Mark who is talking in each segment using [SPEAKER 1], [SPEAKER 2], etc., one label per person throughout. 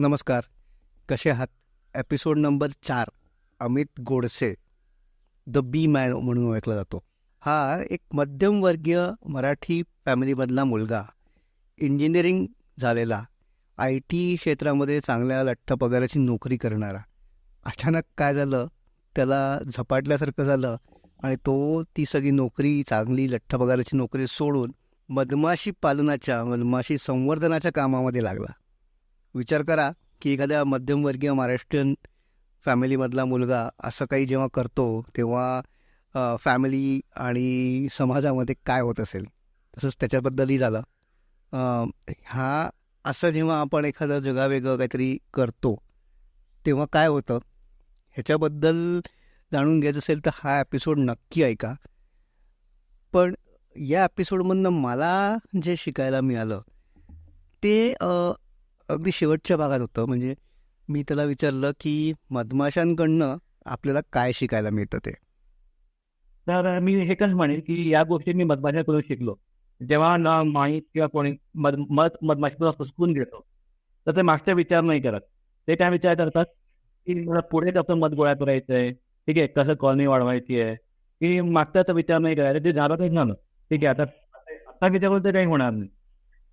[SPEAKER 1] नमस्कार. कसे आहात? एपिसोड नंबर चार Amit Godse the bee man म्हणून ओळखला जातो. हा एक मध्यमवर्गीय मराठी फॅमिलीमधला मुलगा. इंजिनिअरिंग झालेला. आय टी क्षेत्रामध्ये चांगल्या लठ्ठ पगाराची नोकरी करणारा. अचानक काय झालं? त्याला झपाटल्यासारखं झालं आणि तो ती सगळी नोकरी चांगली लठ्ठ पगाराची नोकरी सोडून मधमाशी पालनाच्या मधमाशी संवर्धनाच्या कामामध्ये लागला. विचार करा की एखाद्या मध्यमवर्गीय महाराष्ट्रीयन फॅमिलीमधला मुलगा असं काही जेव्हा करतो तेव्हा फॅमिली आणि समाजामध्ये काय होत असेल? तसंच त्याच्याबद्दलही झालं. हा असं जेव्हा आपण एखादं जगावेगळं काहीतरी करतो तेव्हा काय होतं? ह्याच्याबद्दल जाणून घ्यायचं असेल तर हा एपिसोड नक्की ऐका. पण या एपिसोडमधनं मला जे शिकायला मिळालं ते अगदी शेवटच्या भागात होतं. म्हणजे मी त्याला विचारलं की मधमाशांकडनं आपल्याला काय शिकायला मिळतं ते?
[SPEAKER 2] तर मी हे कसं की या गोष्टी मी मधमाशाकडून शिकलो. जेव्हा ना माहीत किंवा कोणी मध मध मधमाशीकडून फसकून घेतो तर ते मागचा विचार नाही करत. ते काय विचार करतात की पुढे कसं मध गोळा करायचं आहे ठीक आहे कसं कॉलनी वाढवायची आहे? की मागचा विचार नाही करायचा ते झालं तर झालं ठीक आहे आता आता विचार ते काही होणार नाही.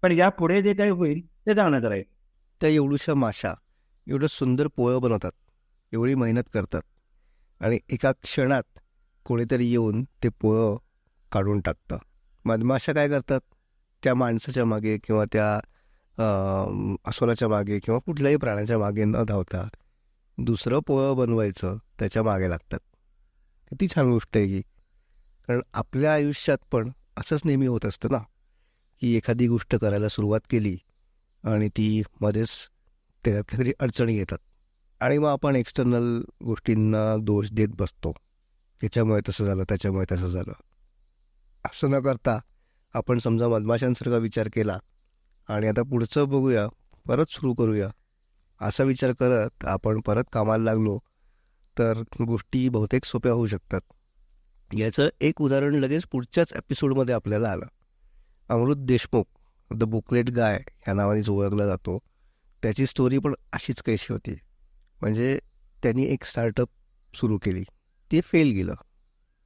[SPEAKER 2] पण या पुढे जे काही होईल ते जाणं करायचं
[SPEAKER 1] त्या एवढूशा माशा एवढं सुंदर पोळं बनवतात एवढी मेहनत करतात आणि एका क्षणात कोणीतरी येऊन ते पोळं काढून टाकतं. मधमाशा काय करतात? त्या माणसाच्या मागे किंवा त्या अस्वलाच्या मागे किंवा कुठल्याही प्राण्याच्या मागे न धावता दुसरं पोळं बनवायचं त्याच्यामागे लागतात. किती छान गोष्ट आहे की कारण आपल्या आयुष्यात पण असंच नेहमी होत असतं ना की एखादी गोष्ट करायला सुरुवात केली आणि ती मध्येच त्याच्यात काहीतरी अडचणी येतात. आणि मग आपण एक्सटर्नल गोष्टींना दोष देत बसतो. याच्यामुळे तसं झालं त्याच्यामुळे तसं झालं. असं न करता आपण समजा मधमाशांसारखा विचार केला आणि आता पुढचं बघूया परत सुरू करूया. असा विचार करत आपण परत कामाला लागलो तर गोष्टी बहुतेक सोप्या होऊ शकतात. याचं एक उदाहरण लगेच पुढच्याच एपिसोडमध्ये आपल्याला आलं. Amrut Deshmukh. The booklet guy ह्या नावानेच ओळखला जातो त्याची स्टोरी पण अशीच कैशी होती? म्हणजे त्यांनी एक स्टार्टअप सुरू केली. ते फेल गेलं.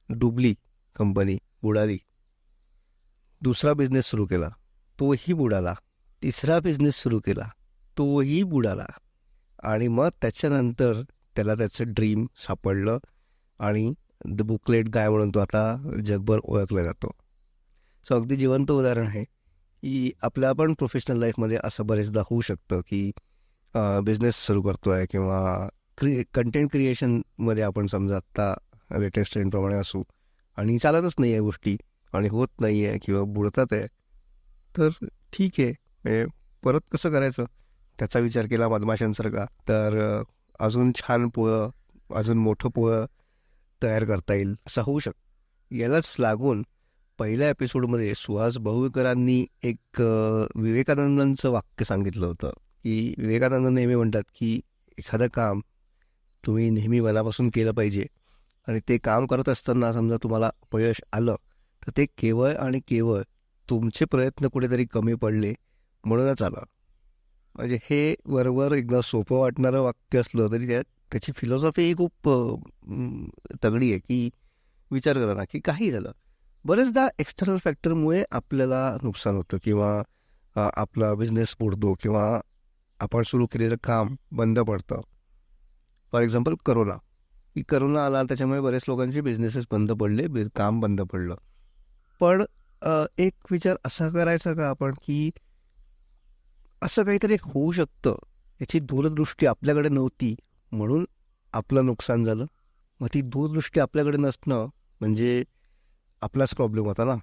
[SPEAKER 1] डुबली कंपनी बुडाली. दुसरा बिझनेस सुरू केला. तोही बुडाला. तिसरा बिझनेस सुरू केला. तोही बुडाला. आणि मग त्याच्यानंतर त्याला त्याचं ड्रीम सापडलं आणि द बुकलेट गाय म्हणून तो आता जगभर ओळखला जातो. सो अगदी जिवंत उदाहरण आहे. की आपल्या पण प्रोफेशनल लाईफमध्ये असं बरेचदा होऊ शकतं की बिझनेस सुरू करतो आहे किंवा क्रि कंटेंट क्रिएशनमध्ये आपण समजा आत्ता लेटेस्ट ट्रेंडप्रमाणे असू आणि चालतच नाही आहे गोष्टी आणि होत नाही आहे किंवा बुडतात आहे तर ठीक आहे. म्हणजे परत कसं करायचं? त्याचा विचार केला मधमाशांसारखा. तर अजून छान पोळं अजून मोठं पोळं तयार करता येईल. असं होऊ शकतं यालाच लागून पहिल्या एपिसोडमध्ये सुहास बहुळकरांनी एक विवेकानंदांचं वाक्य सांगितलं होतं की विवेकानंद नेहमी म्हणतात की एखादं काम तुम्ही नेहमी मनापासून केलं पाहिजे आणि ते काम करत असताना समजा तुम्हाला अपयश आलं तर ते केवळ आणि केवळ तुमचे प्रयत्न कुठेतरी कमी पडले म्हणूनच आलं. म्हणजे हे वरवर एकदा सोपं वाटणारं वाक्य असलं तरी त्या त्याची फिलॉसॉफी ही खूप तगडी आहे की विचार करा ना की काही झालं. बरेचदा एक्सटर्नल फॅक्टरमुळे आपल्याला नुकसान होतं किंवा आपला बिझनेस बुडतो किंवा आपण सुरू केलेलं काम बंद पडतं. फॉर एक्झाम्पल करोना की करोना आला त्याच्यामुळे बरेच लोकांचे बिझनेसेस बंद पडले काम बंद पडलं. पण एक विचार असा करायचा का आपण की असं काहीतरी होऊ शकतं याची दूरदृष्टी आपल्याकडे नव्हती म्हणून आपलं नुकसान झालं. मग ती दूरदृष्टी आपल्याकडे नसणं म्हणजे आपलाच प्रॉब्लेम होता ना.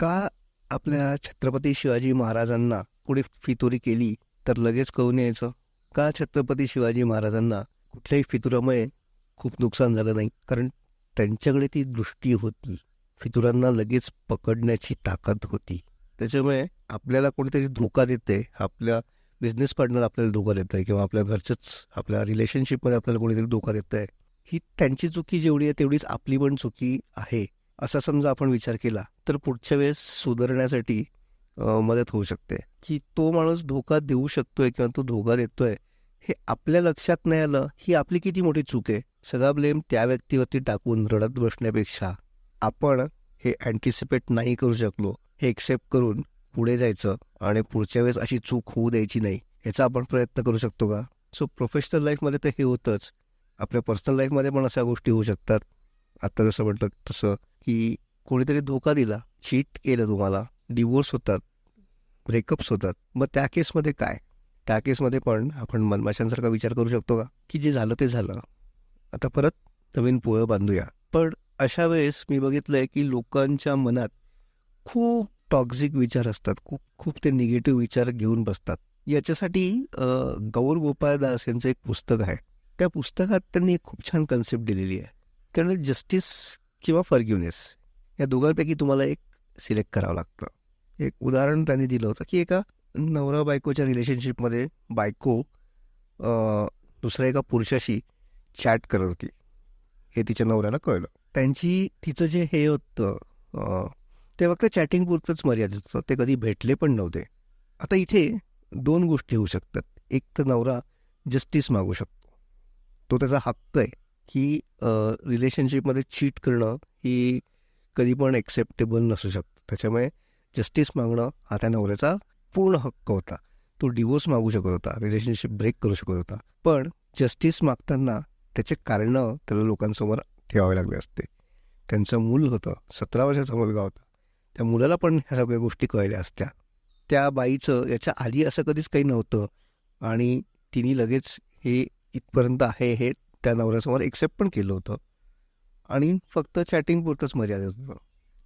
[SPEAKER 1] का आपल्या छत्रपती शिवाजी महाराजांना कुठे फितुरी केली तर लगेच कळून यायचं? का छत्रपती शिवाजी महाराजांना कुठल्याही फितुरामुळे खूप नुकसान झालं नाही? कारण त्यांच्याकडे ती दृष्टी होती. फितुरांना लगेच पकडण्याची ताकद होती. त्याच्यामुळे आपल्याला कोणीतरी धोका देते आपल्या बिझनेस पार्टनर आपल्याला धोका देत आहे किंवा आपल्या घरचंच आपल्या रिलेशनशिपमध्ये आपल्याला कोणीतरी धोका देत आहे ही त्यांची चुकी जेवढी आहे तेवढीच आपली पण चुकी आहे. असा समजा आपण विचार केला तर पुढच्या वेळेस सुधारण्यासाठी मदत होऊ शकते. की तो माणूस धोका देऊ शकतोय किंवा तो धोका देतोय हे आपल्या लक्षात नाही आलं ही आपली किती मोठी चूक आहे? सगळा ब्लेम त्या व्यक्तीवरती टाकून रडत बसण्यापेक्षा आपण हे अँटिसिपेट नाही करू शकलो. हे एक्सेप्ट करून पुढे जायचं आणि पुढच्या वेळेस अशी चूक होऊ द्यायची नाही याचा आपण प्रयत्न करू शकतो का? सो प्रोफेशनल लाईफमध्ये तर हे होतंच. आपल्या पर्सनल लाईफमध्ये पण अशा गोष्टी होऊ शकतात. आत्ता जसं म्हटलं तसं की कोणीतरी धोका दिला चीट केलं तुम्हाला डिवोर्स होतात ब्रेकअप्स होतात. मग त्या केसमध्ये काय? त्या केसमध्ये पण आपण मनमाशांसारखा विचार करू शकतो का? की जे झालं ते झालं. आता परत नवीन पोळं बांधूया. पण अशा वेळेस मी बघितलंय की लोकांच्या मनात खूप टॉक्झिक विचार असतात. खूप खूप ते निगेटिव्ह विचार घेऊन बसतात. याच्यासाठी गौर गोपाळदास यांचं एक पुस्तक आहे. त्या पुस्तकात त्यांनी एक खूप छान कन्सेप्ट दिलेली आहे. त्यामुळे जस्टिस किंवा फर्ग्युनेस या दोघांपैकी तुम्हाला एक सिलेक्ट करावं लागतं. एक उदाहरण त्यांनी दिलं होतं की एका नवरा बायकोच्या रिलेशनशिपमध्ये बायको दुसऱ्या एका पुरुषाशी चॅट करत होती. हे तिच्या नवऱ्याला कळलं. त्यांची तिचं जे हे होतं ते फक्त चॅटिंग पुरतंच मर्यादित होतं. ते कधी भेटले पण नव्हते. आता इथे दोन गोष्टी होऊ शकतात. एक तर नवरा जस्टिस मागू शकतो. तो त्याचा हक्क आहे. की रिलेशनशिपमध्ये चीट करणं ही कधी पण एक्सेप्टेबल नसू शकतं. त्याच्यामुळे जस्टिस मागणं हा त्या नवऱ्याचा पूर्ण हक्क होता. तो डिवोर्स मागू शकत होता रिलेशनशिप ब्रेक करू शकत होता. पण जस्टिस मागताना त्याचे कारणं त्याला लोकांसमोर ठेवावे लागले असते. त्यांचं मूल होतं सतरा वर्षाचा मुलगा होता. त्या मुलाला पण ह्या सगळ्या गोष्टी कळल्या असत्या. त्या बाईचं याच्या आधी असं कधीच काही नव्हतं. आणि तिने लगेच हे इथपर्यंत आहे हे त्या नवऱ्यासमोर एक्सेप्ट पण केलं होतं. आणि फक्त चॅटिंग पुरतंच मर्यादित होतं.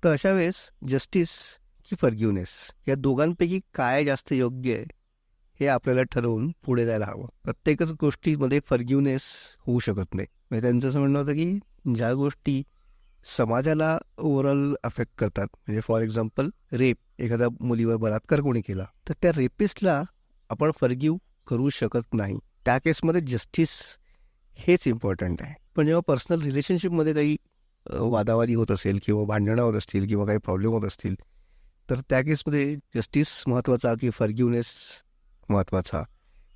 [SPEAKER 1] तर अशा वेळेस जस्टिस की फर्ग्युनेस या दोघांपैकी काय जास्त योग्य आहे हे आपल्याला ठरवून पुढे जायला हवं. प्रत्येकच गोष्टीमध्ये फर्ग्युनेस होऊ शकत नाही. म्हणजे त्यांचं असं म्हणणं होतं की ज्या गोष्टी समाजाला ओव्हरऑल अफेक्ट करतात म्हणजे फॉर एक्झाम्पल रेप एखाद्या मुलीवर बलात्कार कोणी केला तर त्या रेपिस्टला आपण फर्ग्यू करू शकत नाही. त्या केसमध्ये जस्टिस हेच इम्पॉर्टंट आहे. पण जेव्हा पर्सनल रिलेशनशिपमध्ये काही वादावादी होत असेल किंवा भांडणं होत असतील किंवा काही प्रॉब्लेम होत असतील तर त्या केसमध्ये जस्टिस महत्त्वाचा की फर्ग्युनेस महत्त्वाचा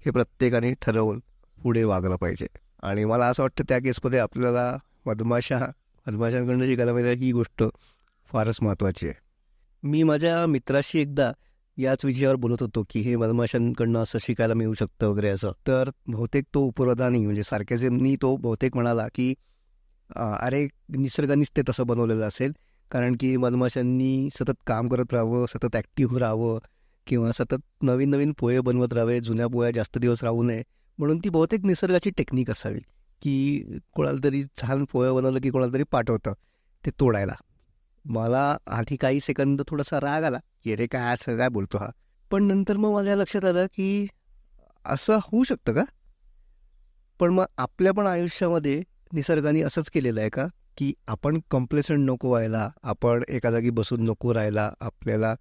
[SPEAKER 1] हे प्रत्येकाने ठरवून पुढे वागलं पाहिजे. आणि मला असं वाटतं त्या केसमध्ये आपल्याला मधमाशा मधमाशांकडनं शिकायला पाहिजे ही गोष्ट फारच महत्त्वाची आहे. मी माझ्या मित्राशी एकदा याच विषयावर बोलत होतो की हे मधमाशांकडनं असं शिकायला मिळू शकतं वगैरे असं. तर बहुतेक तो उपरोधानी म्हणजे सारख्याचे तो बहुतेक म्हणाला की अरे निसर्गानेच ते तसं बनवलेलं असेल. कारण की मधमाशांनी सतत काम करत राहावं सतत ॲक्टिव्ह राहावं किंवा सतत नवीन नवीन पोहे बनवत राहावे जुन्या पोळ्या जास्त दिवस राहू नये. म्हणून ती बहुतेक निसर्गाची टेक्निक असावी की कोणाला तरी छान पोहे बनवलं की कोणाला तरी पाठवतं ते तोडायला. मला आधी काही सेकंद थोडासा राग आला की अरे काय असं काय बोलतो हा? पण नंतर मग माझ्या लक्षात आलं की असं होऊ शकतं का? पण मग आपल्या पण आयुष्यामध्ये निसर्गाने असंच केलेलं आहे का? की आपण कॉम्प्लेसंट नको व्हायला आपण एका जागी बसून नको राहायला आपल्याला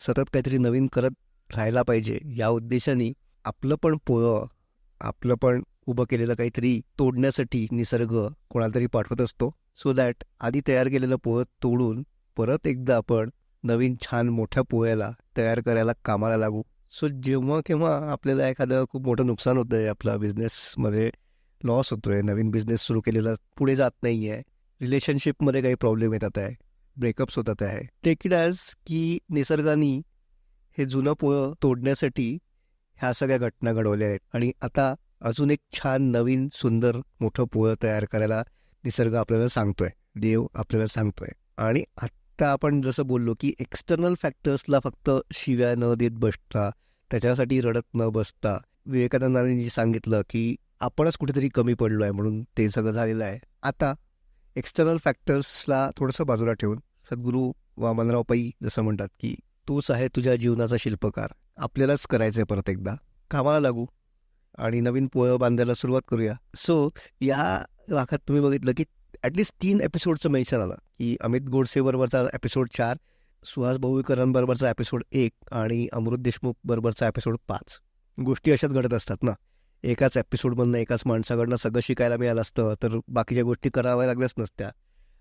[SPEAKER 1] सतत काहीतरी नवीन करत राहायला पाहिजे या उद्देशाने आपलं पण पोळं आपलं पण उभं केलेलं काहीतरी तोडण्यासाठी निसर्ग कोणाला तरी पाठवत असतो. सो दॅट आधी तयार केलेलं पोळं तोडून परत एकदा आपण नवीन छान मोठ्या पोह्याला तयार करायला कामाला लागू. सो जेव्हा केव्हा आपल्याला एखादं खूप मोठं नुकसान होतं आहे आपला बिझनेसमध्ये लॉस होतो आहे नवीन बिझनेस सुरू केलेला पुढे जात नाही आहे रिलेशनशिपमध्ये काही प्रॉब्लेम येतात आहे ब्रेकअप्स होतात आहे. टेक इट ॲज की निसर्गाने हे जुनं पोळं तोडण्यासाठी ह्या सगळ्या घटना घडवल्या आहेत. आणि आता अजून एक छान नवीन सुंदर मोठं पोळं तयार करायला निसर्ग आपल्याला सांगतोय. देव आपल्याला सांगतोय. आणि आत्ता आपण जसं बोललो की एक्सटर्नल फॅक्टर्सला फक्त शिव्या न देत बसता त्याच्यासाठी रडत न बसता विवेकानंदांनी सांगितलं की आपणच कुठेतरी कमी पडलो आहे म्हणून ते सगळं झालेलं आहे. आता एक्सटर्नल फॅक्टर्सला थोडंसं बाजूला ठेवून सद्गुरू वामनराव पै जसं म्हणतात की तूच आहे तुझ्या जीवनाचा शिल्पकार. आपल्यालाच करायचं आहे परत एकदा. कामाला लागू. आणि नवीन पोळं बांधायला सुरुवात करूया. सो या वाखात तुम्ही बघितलं की ॲटलिस्ट तीन एपिसोडचं मेन्शन आलं. की अमित गोडसे बरोबरचा एपिसोड चार सुहास बरोबरचा एपिसोड एक आणि अमृत देशमुख बरोबरचा एपिसोड पाच. गोष्टी अशाच घडत असतात ना. एकाच एपिसोडमधनं एकाच माणसाकडनं सगळं शिकायला मिळालं असतं तर बाकीच्या गोष्टी कराव्या लागल्याच नसत्या.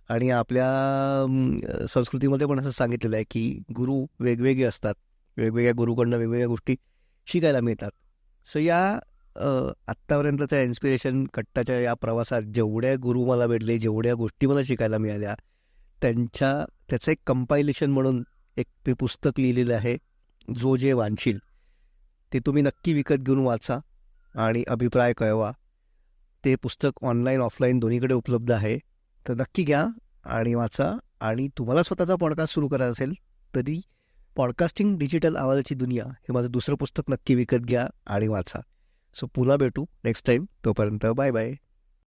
[SPEAKER 1] आणि आपल्या संस्कृतीमध्ये पण असं सांगितलेलं आहे की गुरु वेगवेगळे असतात. वेगवेगळ्या गुरुकडनं वेगवेगळ्या गोष्टी शिकायला मिळतात. सो या अ, आत्तापर्यंतच्या इन्स्पिरेशन कट्टाच्या या प्रवासात जेवढ्या गुरु मला भेटले जेवढ्या गोष्टी मला शिकायला मिळाल्या त्यांच्या त्याचं एक कंपायलेशन म्हणून एक मी पुस्तक लिहिलेलं आहे जो जे वांशील ते तुम्ही नक्की विकत घेऊन वाचा आणि अभिप्राय कळवा. ते पुस्तक ऑनलाईन ऑफलाईन दोन्हीकडे उपलब्ध आहे. तर नक्की घ्या आणि वाचा आणि तुम्हाला स्वतःचा पॉडकास्ट सुरू करायचा असेल तरी पॉडकास्टिंग डिजिटल आवाजाची दुनिया हे माझं दुसरं पुस्तक नक्की विकत घ्या आणि वाचा. सो पुन्हा भेटू नेक्स्ट टाईम तोपर्यंत बाय बाय